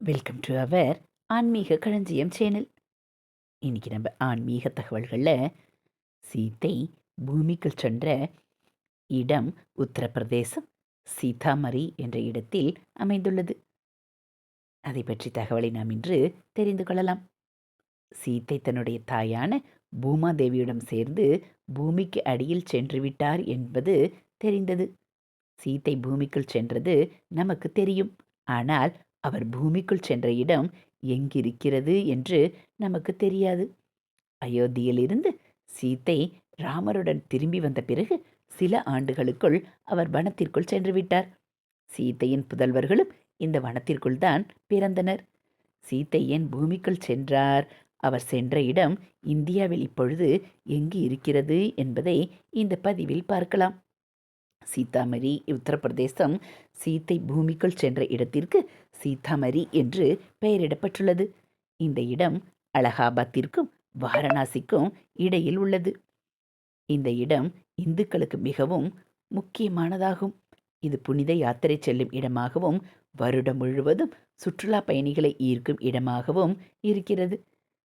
Welcome to our ஆன்மீக களஞ்சியம் channel இன்றைக்கி நம்ம ஆன்மீக தகவல்களில் சீத்தை பூமிக்குள் சென்ற இடம் உத்தரப்பிரதேசம் சீதாமரி என்ற இடத்தில் அமைந்துள்ளது. அதை பற்றி தகவலை நாம் இன்று தெரிந்து கொள்ளலாம். சீத்தை தன்னுடைய தாயான பூமாதேவியிடம் சேர்ந்து பூமிக்கு அடியில் சென்று விட்டார் என்பது தெரிந்தது. சீத்தை பூமிக்குள் சென்றது நமக்கு தெரியும். ஆனால் அவர் பூமிக்குள் சென்ற இடம் எங்கிருக்கிறது என்று நமக்கு தெரியாது. அயோத்தியிலிருந்து சீத்தை ராமருடன் திரும்பி வந்த பிறகு சில ஆண்டுகளுக்குள் அவர் வனத்திற்குள் சென்று விட்டார். சீத்தையின் புதல்வர்களும் இந்த வனத்திற்குள் தான் பிறந்தனர். சீத்தை ஏன் பூமிக்குள் சென்றார்? அவர் சென்ற இடம் இந்தியாவில் இப்பொழுது எங்கு இருக்கிறது என்பதை இந்த பதிவில் பார்க்கலாம். சீதாமரி உத்தரப்பிரதேசம் சீத்தை பூமிக்குள் சென்ற இடத்திற்கு சீதாமரி என்று பெயரிடப்பட்டுள்ளது. இந்த இடம் அலகாபாத்திற்கும் வாரணாசிக்கும் இடையில் உள்ளது. இந்த இடம் இந்துக்களுக்கு மிகவும் முக்கியமானதாகும். இது புனித யாத்திரை செல்லும் இடமாகவும் வருடம் முழுவதும் சுற்றுலா பயணிகளை ஈர்க்கும் இடமாகவும் இருக்கிறது.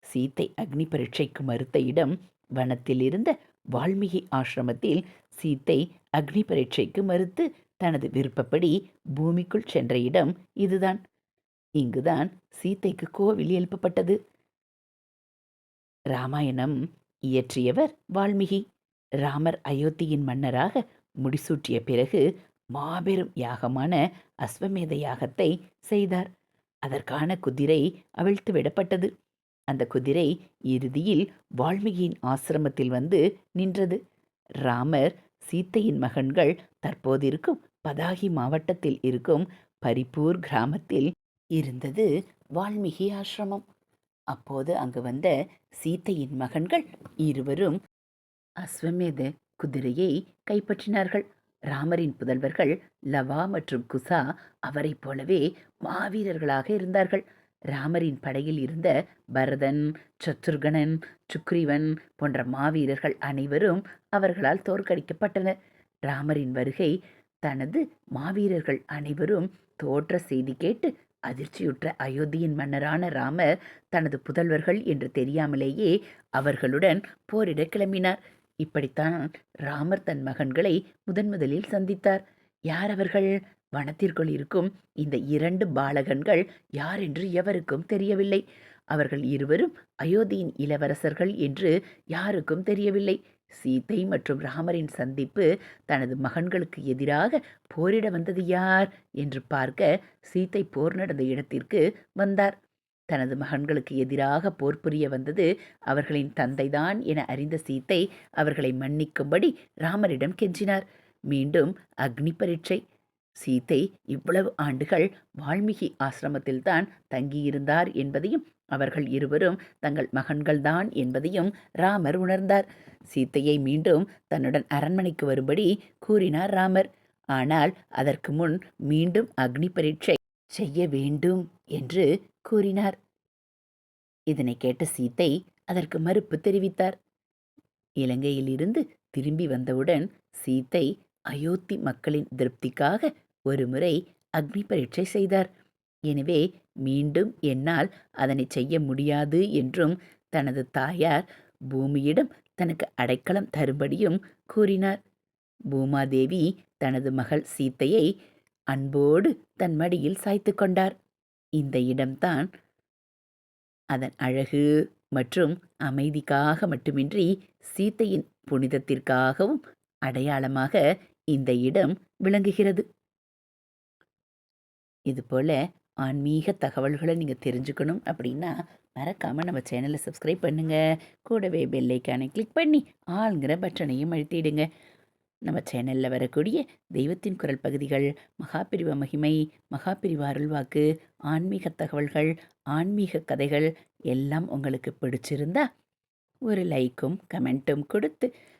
சீத்தை அக்னி பரீட்சைக்கு மறுத்த இடம் வனத்தில் இருந்த வால்மீகி ஆசிரமத்தில் சீத்தை அக்னி பரீட்சைக்கு மறுத்து தனது விருப்பப்படி பூமிக்குள் சென்ற இடம் இதுதான். இங்குதான் சீத்தைக்கு கோவில் எழுப்பப்பட்டது. ராமாயணம் இயற்றியவர் வால்மீகி. ராமர் அயோத்தியின் மன்னராக முடிசூட்டிய பிறகு மாபெரும் யாகமான அஸ்வமேத யாகத்தை செய்தார். அதற்கான குதிரை அவிழ்த்து விடப்பட்டது. அந்த குதிரை இறுதியில் வால்மீகியின் ஆசிரமத்தில் வந்து நின்றது. ராமர் சீத்தையின் மகன்கள் தற்போது இருக்கும் பதாகி மாவட்டத்தில் இருக்கும் பரிப்பூர் கிராமத்தில் இருந்தது வால்மீகி ஆசிரமம். அப்போது அங்கு வந்த சீத்தையின் மகன்கள் இருவரும் அஸ்வமேத குதிரையை கைப்பற்றினார்கள். ராமரின் புதல்வர்கள் லவா மற்றும் குசா அவரைப் போலவே மாவீரர்களாக இருந்தார்கள். ராமரின் படையில் இருந்த பரதன் சத்ருகனன் சுக்ரீவன் போன்ற மாவீரர்கள் அனைவரும் அவர்களால் தோற்கடிக்கப்பட்டனர். ராமரின் வருகை தனது மாவீரர்கள் அனைவரும் தோற்ற செய்தி கேட்டு அதிர்ச்சியுற்ற அயோத்தியின் மன்னரான ராமர் தனது புதல்வர்கள் என்று தெரியாமலேயே அவர்களுடன் போரிட கிளம்பினார். இப்படித்தான் ராமர் தன் மகன்களை முதன் முதலில் சந்தித்தார். யார் அவர்கள்? வனத்திற்குள் இருக்கும் இந்த இரண்டு பாலகன்கள் யார் என்று எவருக்கும் தெரியவில்லை. அவர்கள் இருவரும் அயோத்தியின் இளவரசர்கள் என்று யாருக்கும் தெரியவில்லை. சீத்தை மற்றும் ராமரின் சந்திப்பு தனது மகன்களுக்கு எதிராக போரிட வந்தது யார் என்று பார்க்க சீத்தை போர் நடந்த இடத்திற்கு வந்தார். தனது மகன்களுக்கு எதிராக போர் புரிய வந்தது அவர்களின் தந்தைதான் என அறிந்த சீத்தை அவர்களை மன்னிக்கும்படி ராமரிடம் கெஞ்சினார். மீண்டும் அக்னி பரீட்சை. சீத்தை இவ்வளவு ஆண்டுகள் வால்மீகி ஆசிரமத்தில்தான் தங்கியிருந்தார் என்பதையும் அவர்கள் இருவரும் தங்கள் மகன்கள்தான் என்பதையும் ராமர் உணர்ந்தார். சீத்தையை மீண்டும் தன்னுடன் அரண்மனைக்கு வரும்படி கூறினார் ராமர். ஆனால் அதற்கு முன் மீண்டும் அக்னி பரீட்சை செய்ய வேண்டும் என்று கூறினார். இதனை கேட்ட சீத்தை அதற்கு மறுப்பு தெரிவித்தார். இலங்கையிலிருந்து திரும்பி வந்தவுடன் சீத்தை அயோத்தி மக்களின் திருப்திக்காக ஒருமுறை அக்னி பரீட்சை செய்தார். எனவே மீண்டும் என்னால் அதனை செய்ய முடியாது என்றும் தனது தாயார் பூமியிடம் தனக்கு அடைக்கலம் தரும்படியும் கூறினார். பூமாதேவி தனது மகள் சீத்தையை அன்போடு தன் மடியில் சாய்த்து கொண்டார். இந்த இடம்தான் அதன் அழகு மற்றும் அமைதிக்காக மட்டுமின்றி சீத்தையின் புனிதத்திற்காகவும் அடையாளமாக இந்த இடம் விளங்குகிறது. இதுபோல் ஆன்மீக தகவல்களை நீங்கள் தெரிஞ்சுக்கணும் அப்படின்னா மறக்காமல் நம்ம சேனலை சப்ஸ்கிரைப் பண்ணுங்கள் கூடவே பெல்லைக்கானை கிளிக் பண்ணி ஆளுங்கிற பட்டனையும் அழுத்திடுங்க. நம்ம சேனலில் வரக்கூடிய தெய்வத்தின் குரல் பகுதிகள் மகாபிரிவ மகிமை மகாபிரிவ அருள்வாக்கு ஆன்மீக தகவல்கள் ஆன்மீக கதைகள் எல்லாம் உங்களுக்கு பிடிச்சிருந்தா ஒரு லைக்கும் கமெண்ட்டும் கொடுத்து